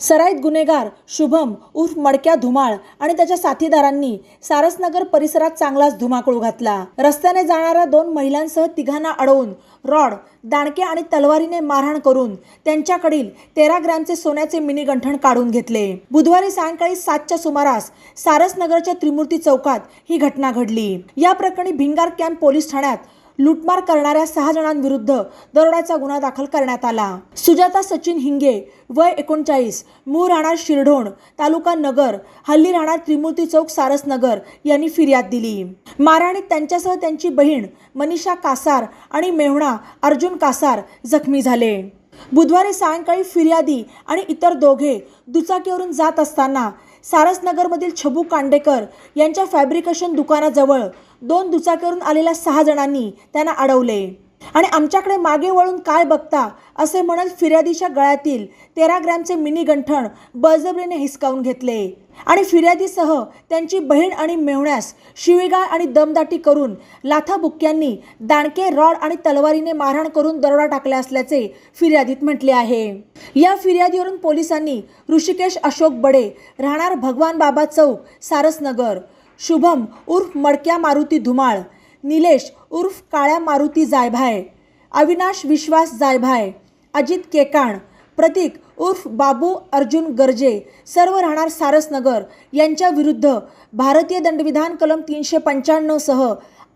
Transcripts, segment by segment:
सराईत गुन्हेगार शुभम उर्फ मडक्या धुमाळ आणि त्याच्या साथीदारांनी सारसनगर परिसरात चांगलाच धुमाकूळ घातला. रस्त्याने जाणाऱ्या दोन महिलांसह तिघांना अडवून रॉड दाणके आणि तलवारीने मारहाण करून त्यांच्याकडील तेरा ग्रॅमचे सोन्याचे मिनी गंठण काढून घेतले. बुधवारी सायंकाळी सातच्या सुमारास सारसनगरच्या त्रिमूर्ती चौकात ही घटना घडली. या प्रकरणी भिंगार कॅम्प पोलीस ठाण्यात लुटमार करणाऱ्या सहा जणांविरुद्ध दरोड्याचा गुन्हा दाखल करण्यात आला. सुजाता सचिन हिंगे वय एकोणचाळीस मूळ राहणार शिरढोण तालुका नगर हल्ली राहणार त्रिमूर्ती चौक सारसनगर यांनी फिर्याद दिली. मारहाणीत त्यांच्यासह त्यांची बहीण मनीषा कासार आणि मेहुणा अर्जुन कासार जखमी झाले. बुधवारी सायंकाळी फिर्यादी आणि इतर दोघे दुचाकीवरून जात असताना सारसनगरमधील छबू कांडेकर यांच्या फॅब्रिकेशन दुकानाजवळ दोन दुचाकीवरून आलेल्या सहा जणांनी त्यांना अडवले. आणि आमच्याकडे मागे वळून काय बघता असे म्हणत फिर्यादीच्या गळ्यातील तेरा ग्रॅमचे मिनी गंठण बळजबरीने हिसकावून घेतले. आणि फिर्यादीसह त्यांची बहीण आणि मेहुण्यास शिवीगाळ आणि दमदाटी करून लाथाबुक्क्यांनी दाणके रॉड आणि तलवारीने मारहाण करून दरोडा टाकला असल्याचे फिर्यादीत म्हटले आहे. या फिर्यादीवरून पोलिसांनी ऋषिकेश अशोक बडे राहणार भगवान बाबा चौक सारसनगर शुभम उर्फ मडक्या मारुती धुमाळ निलेश उर्फ काळ्या मारुती जायभाय अविनाश विश्वास जायभाय अजित केकाण प्रतीक उर्फ बाबू अर्जुन गर्जे सर्व राहणार सारसनगर यांच्या विरुद्ध भारतीय दंडविधान कलम तीनशे पंच्याण्णवसह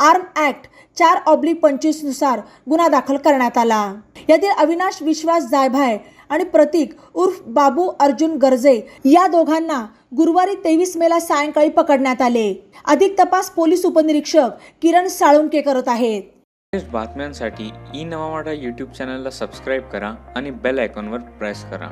आर्म ॲक्ट चार ऑब्लिक पंचवीसनुसार गुन्हा दाखल करण्यात आला. यातील अविनाश विश्वास जायभाय आणि प्रतीक उर्फ बाबू अर्जुन गर्जे या दोघांना गुरुवारी तेवीस मेला सायंकाळी पकडण्यात आले. अधिक तपास पोलीस उपनिरीक्षक किरण साळुंके करत आहेत. बातम्यांसाठी ई नवा मराठा यूट्यूब चॅनलला सबस्क्राईब करा आणि बेल आयकॉनवर प्रेस करा.